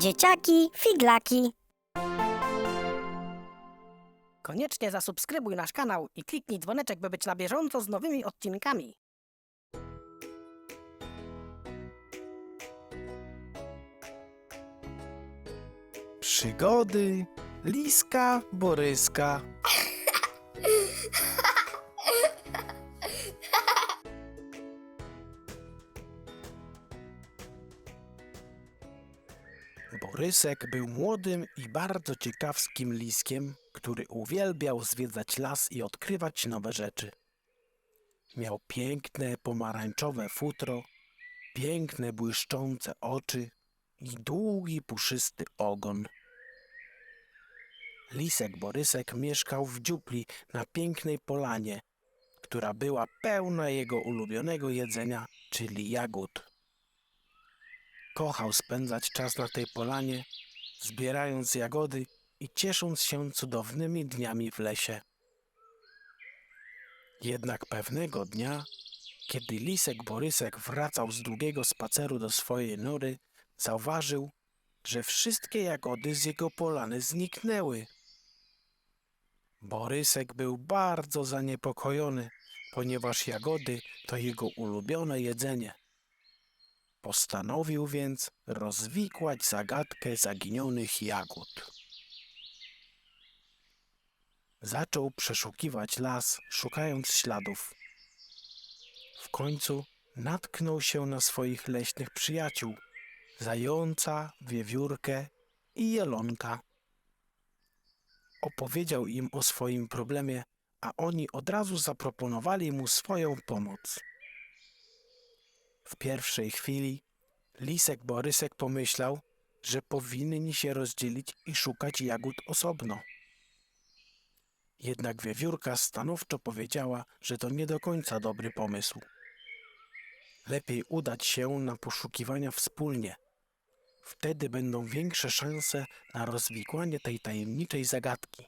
Dzieciaki, figlaki. Koniecznie zasubskrybuj nasz kanał i kliknij dzwoneczek, by być na bieżąco z nowymi odcinkami. Przygody Liska Boryska. Borysek był młodym i bardzo ciekawskim liskiem, który uwielbiał zwiedzać las i odkrywać nowe rzeczy. Miał piękne pomarańczowe futro, piękne błyszczące oczy i długi puszysty ogon. Lisek Borysek mieszkał w dziupli na pięknej polanie, która była pełna jego ulubionego jedzenia, czyli jagód. Kochał spędzać czas na tej polanie, zbierając jagody i ciesząc się cudownymi dniami w lesie. Jednak pewnego dnia, kiedy Lisek Borysek wracał z długiego spaceru do swojej nory, zauważył, że wszystkie jagody z jego polany zniknęły. Borysek był bardzo zaniepokojony, ponieważ jagody to jego ulubione jedzenie. Postanowił więc rozwikłać zagadkę zaginionych jagód. Zaczął przeszukiwać las, szukając śladów. W końcu natknął się na swoich leśnych przyjaciół zająca, wiewiórkę i jelonka. Opowiedział im o swoim problemie, a oni od razu zaproponowali mu swoją pomoc. W pierwszej chwili Lisek Borysek pomyślał, że powinni się rozdzielić i szukać jagód osobno. Jednak wiewiórka stanowczo powiedziała, że to nie do końca dobry pomysł. Lepiej udać się na poszukiwania wspólnie. Wtedy będą większe szanse na rozwikłanie tej tajemniczej zagadki.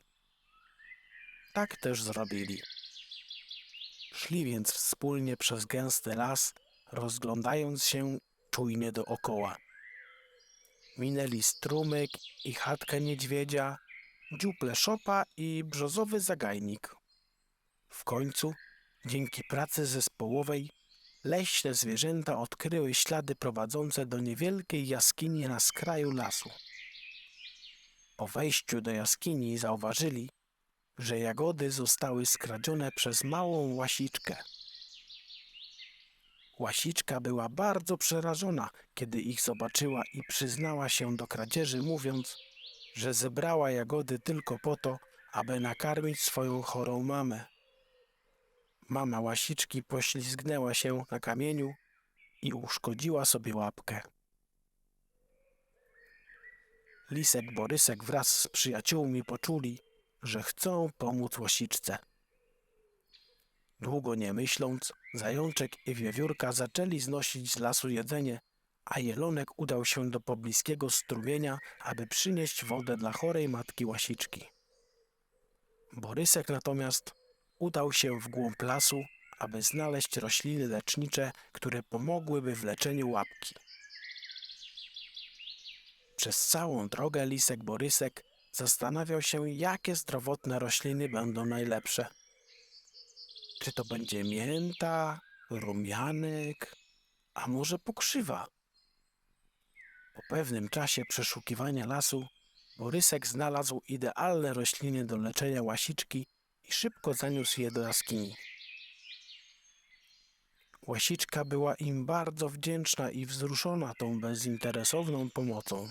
Tak też zrobili. Szli więc wspólnie przez gęsty las, rozglądając się czujnie dookoła. Minęli strumyk i chatkę niedźwiedzia, dziuple szopa i brzozowy zagajnik. W końcu, dzięki pracy zespołowej, leśne zwierzęta odkryły ślady prowadzące do niewielkiej jaskini na skraju lasu. Po wejściu do jaskini zauważyli, że jagody zostały skradzione przez małą łasiczkę. Łasiczka była bardzo przerażona, kiedy ich zobaczyła i przyznała się do kradzieży, mówiąc, że zebrała jagody tylko po to, aby nakarmić swoją chorą mamę. Mama łasiczki poślizgnęła się na kamieniu i uszkodziła sobie łapkę. Lisek Borysek wraz z przyjaciółmi poczuli, że chcą pomóc łasiczce. Długo nie myśląc, zajączek i wiewiórka zaczęli znosić z lasu jedzenie, a jelonek udał się do pobliskiego strumienia, aby przynieść wodę dla chorej matki łasiczki. Borysek natomiast udał się w głąb lasu, aby znaleźć rośliny lecznicze, które pomogłyby w leczeniu łapki. Przez całą drogę Lisek Borysek zastanawiał się, jakie zdrowotne rośliny będą najlepsze. Czy to będzie mięta, rumianek, a może pokrzywa? Po pewnym czasie przeszukiwania lasu Borysek znalazł idealne rośliny do leczenia łasiczki i szybko zaniósł je do jaskini. Łasiczka była im bardzo wdzięczna i wzruszona tą bezinteresowną pomocą.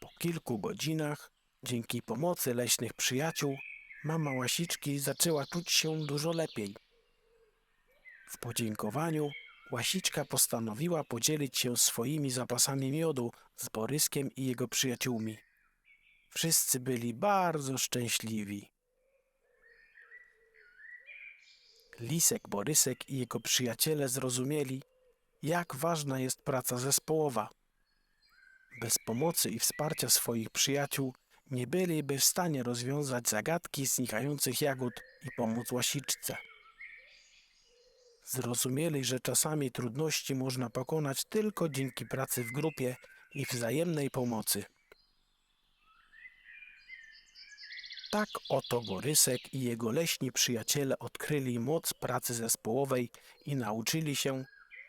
Po kilku godzinach, dzięki pomocy leśnych przyjaciół, mama łasiczki zaczęła czuć się dużo lepiej. W podziękowaniu łasiczka postanowiła podzielić się swoimi zapasami miodu z Boryskiem i jego przyjaciółmi. Wszyscy byli bardzo szczęśliwi. Lisek, Borysek i jego przyjaciele zrozumieli, jak ważna jest praca zespołowa. Bez pomocy i wsparcia swoich przyjaciół nie byliby w stanie rozwiązać zagadki znikających jagód i pomóc łasiczce. Zrozumieli, że czasami trudności można pokonać tylko dzięki pracy w grupie i wzajemnej pomocy. Tak oto Borysek i jego leśni przyjaciele odkryli moc pracy zespołowej i nauczyli się,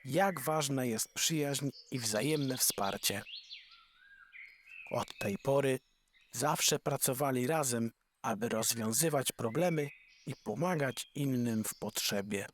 jak ważna jest przyjaźń i wzajemne wsparcie. Od tej pory zawsze pracowali razem, aby rozwiązywać problemy i pomagać innym w potrzebie.